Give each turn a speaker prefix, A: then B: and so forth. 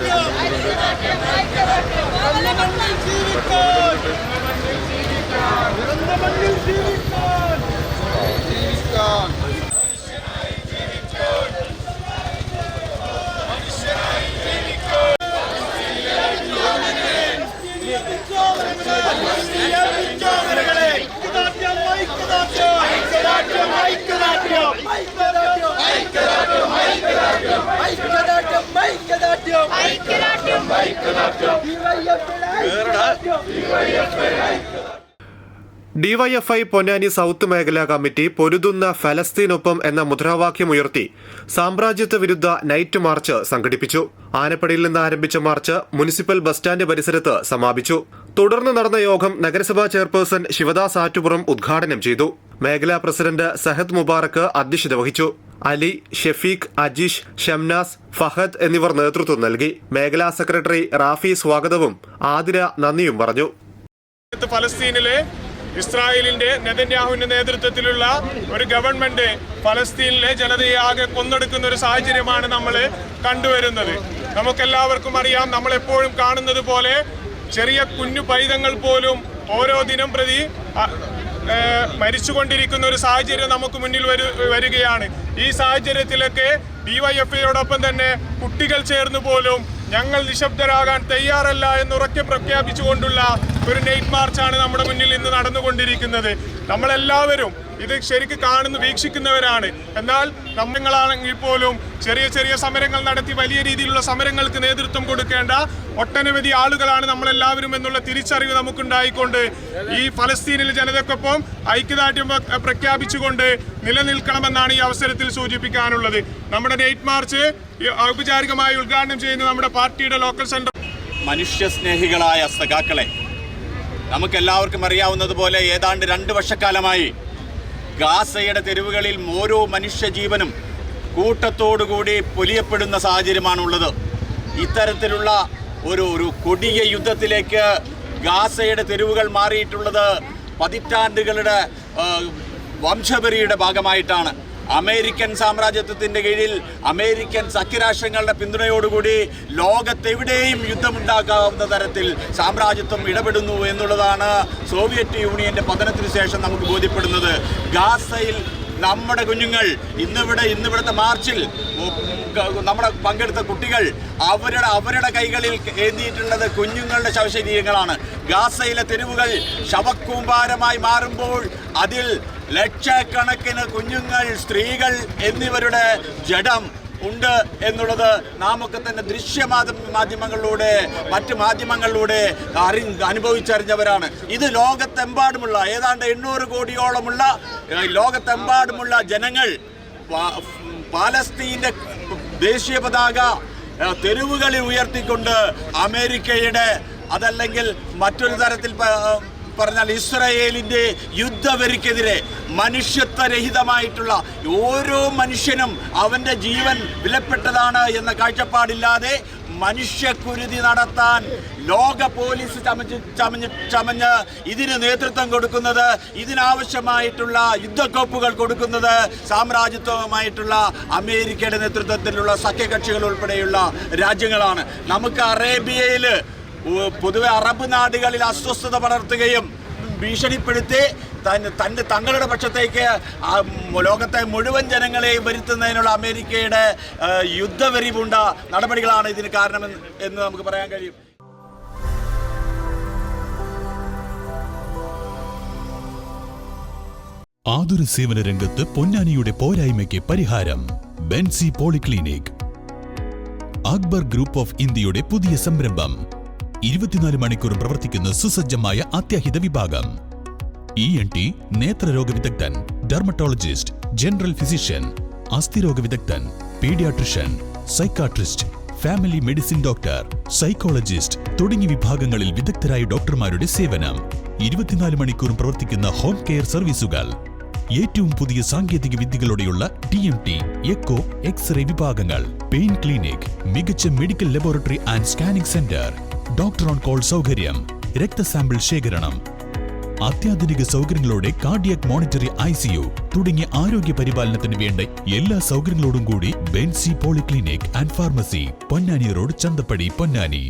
A: ഐക്യദാർഢ്യം ഐക്യദാർഢ്യം ഐക്യദാർഢ്യം ഐക്യദാർഢ്യം ഐക്യദാർഢ്യം ഡിവൈഎഫ്ഐ പൊന്നാനി സൗത്ത് മേഖലാ കമ്മിറ്റി പൊരുതുന്ന ഫലസ്തീനൊപ്പം എന്ന മുദ്രാവാക്യം ഉയർത്തി സാമ്രാജ്യത്വ വിരുദ്ധ നൈറ്റ് മാർച്ച് സംഘടിപ്പിച്ചു. ആനപ്പടിയിൽ നിന്ന് ആരംഭിച്ച മാർച്ച് മുനിസിപ്പൽ ബസ് സ്റ്റാൻഡ് പരിസരത്ത് സമാപിച്ചു. തുടർന്ന് നടന്ന യോഗം നഗരസഭാ ചെയർപേഴ്സൺ ശിവദാസ് ആറ്റുപുറം ഉദ്ഘാടനം ചെയ്തു. മേഖലാ പ്രസിഡന്റ് സഹദ് മുബാറക്ക് അധ്യക്ഷത വഹിച്ചു. അലി ഷെഫീഖ് അജീഷ് ഷംനാസ് ഫഹദ് എന്നിവർ നേതൃത്വം നൽകി. മേഖലാ സെക്രട്ടറി റാഫി സ്വാഗതവും ആതിര നന്ദിയും പറഞ്ഞു.
B: ഫലസ്തീനിലെ ഇസ്രായേലിന്റെ നെതന്യാഹുവിന്റെ നേതൃത്വത്തിലുള്ള ഒരു ഗവൺമെന്റ് ഫലസ്തീനിലെ ജനതയെ ആകെ കൊന്നെടുക്കുന്ന ഒരു സാഹചര്യമാണ് നമ്മൾ കണ്ടുവരുന്നത്. നമുക്കെല്ലാവർക്കും അറിയാം നമ്മൾ എപ്പോഴും കാണുന്നത് പോലെ ചെറിയ കുഞ്ഞു പൈതങ്ങൾ പോലും ഓരോ ദിനം പ്രതി മരിച്ചുകൊണ്ടിരിക്കുന്ന ഒരു സാഹചര്യം നമുക്ക് മുന്നിൽ വരു വരികയാണ്. ഈ സാഹചര്യത്തിലൊക്കെ ഡിവൈഎഫ്ഐയോടൊപ്പം തന്നെ കുട്ടികൾ ചേർന്നു പോലും ഞങ്ങൾ നിശബ്ദരാകാൻ തയ്യാറല്ല എന്നുറക്കെ പ്രഖ്യാപിച്ചുകൊണ്ടുള്ള ഒരു നൈറ്റ് മാർച്ചാണ് നമ്മുടെ മുന്നിൽ ഇന്ന് നടന്നുകൊണ്ടിരിക്കുന്നത്. നമ്മളെല്ലാവരും ഇത് ശരിക്ക് കാണുന്ന വീക്ഷിക്കുന്നവരാണ്. എന്നാൽ നമ്മളാണെങ്കിൽ പോലും ചെറിയ ചെറിയ സമരങ്ങൾ നടത്തി വലിയ രീതിയിലുള്ള സമരങ്ങൾക്ക് നേതൃത്വം കൊടുക്കേണ്ട ഒട്ടനവധി ആളുകളാണ് നമ്മളെല്ലാവരും എന്നുള്ള തിരിച്ചറിവ് നമുക്കുണ്ടായിക്കൊണ്ട് ഈ ഫലസ്തീനിലെ ജനതക്കൊപ്പം ഐക്യദാർഢ്യം പ്രഖ്യാപിച്ചുകൊണ്ട് നിലനിൽക്കണമെന്നാണ് ഈ അവസരത്തിൽ സൂചിപ്പിക്കാനുള്ളത്. നമ്മുടെ നൈറ്റ് മാർച്ച് ഔപചാരികമായി ഉദ്ഘാടനം ചെയ്യുന്ന നമ്മുടെ പാർട്ടിയുടെ ലോക്കൽ സെന്റർ
C: മനുഷ്യസ്നേഹികളായ സഖാക്കളെ നമുക്കെല്ലാവർക്കും അറിയാവുന്നതുപോലെ ഏതാണ്ട് രണ്ട് വർഷക്കാലമായി ഗാസയുടെ തെരുവുകളിൽ ഓരോ മനുഷ്യജീവനും കൂട്ടത്തോടുകൂടി പൊലിയപ്പെടുന്ന സാഹചര്യമാണുള്ളത്. ഇത്തരത്തിലുള്ള ഒരു ഒരു കൊടിയ യുദ്ധത്തിലേക്ക് ഗാസയുടെ തെരുവുകൾ മാറിയിട്ടുള്ളത് പതിറ്റാണ്ടുകളുടെ വംശപരിയുടെ ഭാഗമായിട്ടാണ്. അമേരിക്കൻ സാമ്രാജ്യത്വത്തിന്റെ കീഴിൽ അമേരിക്കൻ സഖ്യരാഷ്ട്രങ്ങളുടെ പിന്തുണയോടുകൂടി ലോകത്തെവിടെയും യുദ്ധമുണ്ടാക്കാവുന്ന തരത്തിൽ സാമ്രാജ്യത്വം ഇടപെടുന്നു എന്നുള്ളതാണ് സോവിയറ്റ് യൂണിയന്റെ പതനത്തിന് ശേഷം നമുക്ക് ബോധ്യപ്പെടുന്നത്. ഗാസയിൽ നമ്മുടെ കുഞ്ഞുങ്ങൾ ഇന്നിവിടെ ഇന്നിവിടുത്തെ മാർച്ചിൽ നമ്മുടെ പങ്കെടുത്ത കുട്ടികൾ അവരുടെ അവരുടെ കൈകളിൽ ഏന്തിയിട്ടുള്ളത് കുഞ്ഞുങ്ങളുടെ ശവശരീരങ്ങളാണ്. ഗാസയിലെ തെരുവുകൾ ശവക്കൂമ്പാരമായി മാറുമ്പോൾ അതിൽ ലക്ഷക്കണക്കിന് കുഞ്ഞുങ്ങൾ സ്ത്രീകൾ എന്നിവരുടെ ജഡം ഉണ്ട് എന്നുള്ളത് നാമൊക്കെ തന്നെ ദൃശ്യ മാധ്യമ- മാധ്യമങ്ങളിലൂടെ മറ്റ് മാധ്യമങ്ങളിലൂടെ അറി അനുഭവിച്ചറിഞ്ഞവരാണ്. ഇത് ലോകത്തെമ്പാടുമുള്ള ഏതാണ്ട് എണ്ണൂറ് കോടിയോളമുള്ള ലോകത്തെമ്പാടുമുള്ള ജനങ്ങൾ പാലസ്തീന്റെ ദേശീയ പതാക തെരുവുകളിൽ ഉയർത്തിക്കൊണ്ട് അമേരിക്കയുടെ അതല്ലെങ്കിൽ മറ്റൊരു തരത്തിൽ പറഞ്ഞാൽ ഇസ്രയേലിന്റെ യുദ്ധവരിക്കെതിരെ മനുഷ്യത്വരഹിതമായിട്ടുള്ള ഓരോ മനുഷ്യനും അവന്റെ ജീവൻ വിലപ്പെട്ടതാണ് എന്ന കാഴ്ചപ്പാടില്ലാതെ മനുഷ്യക്കുരുതി നടത്താൻ ലോക പോലീസ് ചമഞ്ഞ് ചമഞ്ഞ് ചമഞ്ഞ് ഇതിന് നേതൃത്വം കൊടുക്കുന്നത് ഇതിനാവശ്യമായിട്ടുള്ള യുദ്ധക്കോപ്പുകൾ കൊടുക്കുന്നത് സാമ്രാജ്യത്വമായിട്ടുള്ള അമേരിക്കയുടെ നേതൃത്വത്തിലുള്ള സഖ്യകക്ഷികൾ ഉൾപ്പെടെയുള്ള രാജ്യങ്ങളാണ്. നമുക്ക് അറേബ്യയിൽ പൊതുവെ അറബ് നാടുകളിൽ അസ്വസ്ഥത പടർത്തുകയും ഭീഷണിപ്പെടുത്തി തന്റെ തങ്ങളുടെ പക്ഷത്തേക്ക് ലോകത്തെ മുഴുവൻ ജനങ്ങളെയും വരുത്തുന്നതിനുള്ള അമേരിക്കയുടെ യുദ്ധവെറിവുണ്ട യുദ്ധവെറി നടപടികളാണ് ഇതിന് കാരണം എന്ന് നമുക്ക് പറയാൻ കഴിയും.
D: ആതുര സേവന രംഗത്ത് പൊന്നാനിയുടെ പോരായ്മയ്ക്ക് പരിഹാരം Benzy polyclinic. Akbar group of ഇന്ത്യയുടെ പുതിയ സംരംഭം. ഇരുപത്തിനാല് മണിക്കൂറും പ്രവർത്തിക്കുന്ന സുസജ്ജമായ അത്യാഹിത വിഭാഗം. ഇ എൻ ടി നേത്രരോഗ വിദഗ്ധൻ ഡെർമറ്റോളജിസ്റ്റ് ജനറൽ ഫിസിഷ്യൻ അസ്ഥിരോഗ വിദഗ്ധൻ paediatrician psychiatrist family medicine doctor psychologist തുടങ്ങിയ വിഭാഗങ്ങളിൽ വിദഗ്ധരായ ഡോക്ടർമാരുടെ സേവനം. ഇരുപത്തിനാല് മണിക്കൂറും പ്രവർത്തിക്കുന്ന ഹോം കെയർ സർവീസുകൾ ഏറ്റവും പുതിയ സാങ്കേതിക വിദ്യകളോടെയുള്ള T M T echo X ray വിഭാഗങ്ങൾ. പെയിൻ ക്ലിനിക് മികച്ച medical laboratory and scanning centre doctor on call സൗകര്യം രക്തസാമ്പിൾ ശേഖരണം അത്യാധുനിക സൗകര്യങ്ങളോടെ കാർഡിയക് മോണിറ്ററി ഐ സിയു തുടങ്ങിയ ആരോഗ്യ പരിപാലനത്തിന് വേണ്ട എല്ലാ സൗകര്യങ്ങളോടും കൂടി Benzy polyclinic and pharmacy Ponnani road Chanthappadi Ponnani.